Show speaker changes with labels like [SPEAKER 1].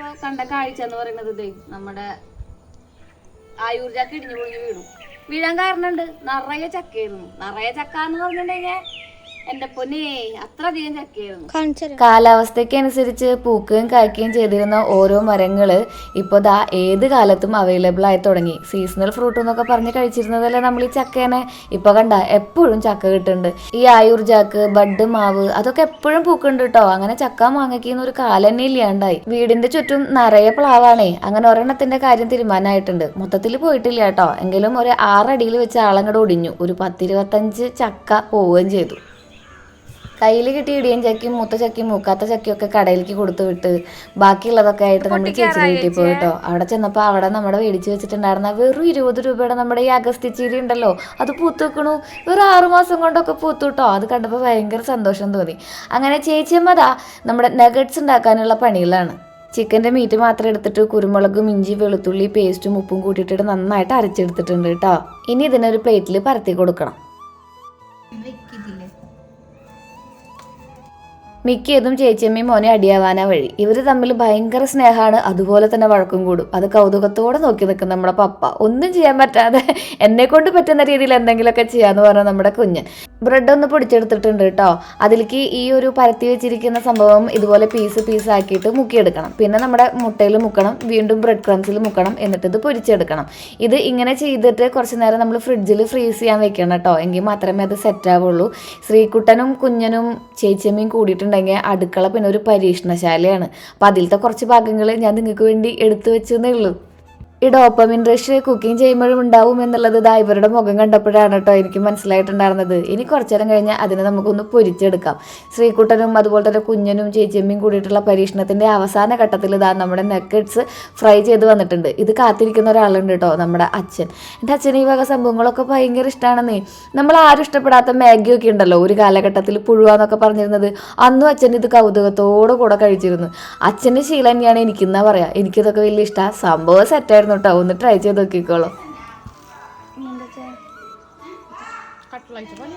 [SPEAKER 1] ഇപ്പൊ കണ്ട കാഴ്ച എന്ന് പറയുന്നത് നമ്മുടെ ആയൂർ ചക്ക ഇടിഞ്ഞു പൊളിഞ്ഞു വീണു വീഴാൻ കാരണമുണ്ട്. നിറയെ ചക്കയായിരുന്നു. നിറയെ ചക്ക എന്ന് പറഞ്ഞിട്ടുണ്ടെങ്കിൽ എന്റെ പൊന്നേ ചക്കയായിരുന്നു.
[SPEAKER 2] കാലാവസ്ഥയ്ക്ക് അനുസരിച്ച് പൂക്കുകയും കായ്ക്കുകയും ചെയ്തിരുന്ന ഓരോ മരങ്ങൾ ഇപ്പോ ദാ ഏത് കാലത്തും അവൈലബിൾ ആയി തുടങ്ങി. സീസണൽ ഫ്രൂട്ട് എന്നൊക്കെ പറഞ്ഞ് കഴിച്ചിരുന്നതല്ലേ നമ്മൾ ഈ ചക്കേനെ? ഇപ്പൊ കണ്ട എപ്പോഴും ചക്ക കിട്ടുന്നുണ്ട്. ഈ ആയുർജാക്ക് ബഡ് മാവ് അതൊക്കെ എപ്പോഴും പൂക്കുന്നുണ്ട് കേട്ടോ അങ്ങനെ ചക്ക മാങ്ങയ്ക്കുന്ന ഒരു കാലം തന്നെ ഇല്ലാണ്ടായി. വീടിന്റെ ചുറ്റും നിറയെ പ്ലാവാണേ. അങ്ങനെ ഒരെണ്ണത്തിന്റെ കാര്യം തീരുമാനമായിട്ടുണ്ട്. മൊത്തത്തിൽ പോയിട്ടില്ല കേട്ടോ എങ്കിലും ഒരു ആറടിയിൽ വെച്ച് ആളങ്ങട് ഒടിഞ്ഞു. ഒരു പത്തിരുപത്തഞ്ച് ചക്ക പോവുകയും ചെയ്തു. കയ്യിൽ കിട്ടിയ ഇടിയൻ ചക്കിയും മൂത്ത ചക്കിയും മൂക്കാത്ത ചക്കയും ഒക്കെ കടയിലേക്ക് കൊടുത്തു വിട്ട് ബാക്കിയുള്ളതൊക്കെ ആയിട്ട് നമ്മൾ ചേച്ചി വീട്ടിൽ പോയി കേട്ടോ. അവിടെ ചെന്നപ്പോൾ അവിടെ നമ്മുടെ മേടിച്ച് വെച്ചിട്ടുണ്ടായിരുന്ന വെറും ഇരുപത് രൂപയുടെ നമ്മുടെ ഈ അഗസ്തിച്ചീരി ഉണ്ടല്ലോ അത് പൂത്ത് വെക്കണു. വെറും ആറുമാസം കൊണ്ടൊക്കെ പൂത്തു കേട്ടോ. അത് കണ്ടപ്പോൾ ഭയങ്കര സന്തോഷം തോന്നി. അങ്ങനെ ചേച്ചിയമ്മ ദാ നമ്മുടെ നഗറ്റ്സ് ഉണ്ടാക്കാനുള്ള പണിയിലാണ് ചിക്കന്റെ മീറ്റ് മാത്രം എടുത്തിട്ട് കുരുമുളകും ഇഞ്ചി വെളുത്തുള്ളി പേസ്റ്റും ഉപ്പും കൂട്ടിയിട്ടിട്ട് നന്നായിട്ട് അരച്ചെടുത്തിട്ടുണ്ട് കേട്ടോ. ഇനി ഇതിനൊരു പ്ലേറ്റിൽ പരത്തി കൊടുക്കണം. മിക്കതും ചേച്ചിയമ്മയും മോനെ അടിയാവാനാ വഴി. ഇവർ തമ്മിൽ ഭയങ്കര സ്നേഹമാണ് അതുപോലെ തന്നെ വഴക്കും കൂടും. അത് കൗതുകത്തോടെ നോക്കി നിൽക്കും നമ്മുടെ പപ്പ. ഒന്നും ചെയ്യാൻ പറ്റാതെ എന്നെ കൊണ്ട് പറ്റുന്ന രീതിയിൽ എന്തെങ്കിലുമൊക്കെ ചെയ്യാന്ന് പറഞ്ഞ നമ്മുടെ കുഞ്ഞ്. ബ്രെഡ് ഒന്ന് പൊടിച്ചെടുത്തിട്ടുണ്ട് കേട്ടോ. അതിലേക്ക് ഈ ഒരു പരത്തി വെച്ചിരിക്കുന്ന സംഭവം ഇതുപോലെ പീസ് പീസ് ആക്കിയിട്ട് മുക്കിയെടുക്കണം. പിന്നെ നമ്മുടെ മുട്ടയിൽ മുക്കണം. വീണ്ടും ബ്രെഡ് ക്രംസിൽ മുക്കണം. എന്നിട്ട് ഇത് പൊരിച്ചെടുക്കണം. ഇത് ഇങ്ങനെ ചെയ്തിട്ട് കുറച്ച് നേരം നമ്മൾ ഫ്രിഡ്ജിൽ ഫ്രീസ് ചെയ്യാൻ വെക്കണം കേട്ടോ. എങ്കിൽ മാത്രമേ അത് സെറ്റ് ആവുള്ളൂ. ശ്രീകുട്ടനും കുഞ്ഞനും ചേച്ചിയമ്മയും കൂടിയിട്ടുണ്ടെങ്കിൽ അടുക്കള പിന്നെ ഒരു പരീക്ഷണശാലയാണ്. അപ്പം അതിലത്തെ കുറച്ച് ഭാഗങ്ങൾ ഞാൻ നിങ്ങൾക്ക് വേണ്ടി എടുത്തു വെച്ചെന്നേ ഉള്ളൂ. ഈ ഡോപ്പമിൻ റഷ് കുക്കിംഗ് ചെയ്യുമ്പോഴും ഉണ്ടാവും എന്നുള്ളത് ഇതാ ഇവരുടെ മുഖം കണ്ടപ്പോഴാണ് കേട്ടോ എനിക്ക് മനസ്സിലായിട്ടുണ്ടായിരുന്നത്. ഇനി കുറച്ചു നേരം കഴിഞ്ഞാൽ അതിനെ നമുക്കൊന്ന് പൊരിച്ചെടുക്കാം. ശ്രീകുട്ടനും അതുപോലെ തന്നെ കുഞ്ഞനും ചേച്ചിയമ്മയും കൂടിയിട്ടുള്ള പരീക്ഷണത്തിന്റെ അവസാന ഘട്ടത്തിൽ ഇതാ നമ്മുടെ നെക്കറ്റ്സ് ഫ്രൈ ചെയ്ത് വന്നിട്ടുണ്ട്. ഇത് കാത്തിരിക്കുന്ന ഒരാളുണ്ട് കേട്ടോ നമ്മുടെ അച്ഛൻ. എന്റെ അച്ഛന് ഈ വക സംഭവങ്ങളൊക്കെ ഭയങ്കര ഇഷ്ടമാണെന്നേ നമ്മൾ ആരും ഇഷ്ടപ്പെടാത്ത മാഗിയൊക്കെ ഉണ്ടല്ലോ ഒരു കാലഘട്ടത്തിൽ പുഴുവാന്നൊക്കെ പറഞ്ഞിരുന്നത്. അന്നും അച്ഛൻ ഇത് കൗതുകത്തോടെ കൂടെ കഴിച്ചിരുന്നു. അച്ഛന്റെ ശീലം തന്നെയാണ് എനിക്കെന്നാ പറയാ. എനിക്കിതൊക്കെ വലിയ ഇഷ്ടമാണ് സംഭവം സെറ്റായിരുന്നു കേട്ടോ ഒന്ന് ട്രൈ ചെയ്ത് നോക്കിക്കോളൂ.
[SPEAKER 1] കട്ട്ലൈറ്റ് പോലെ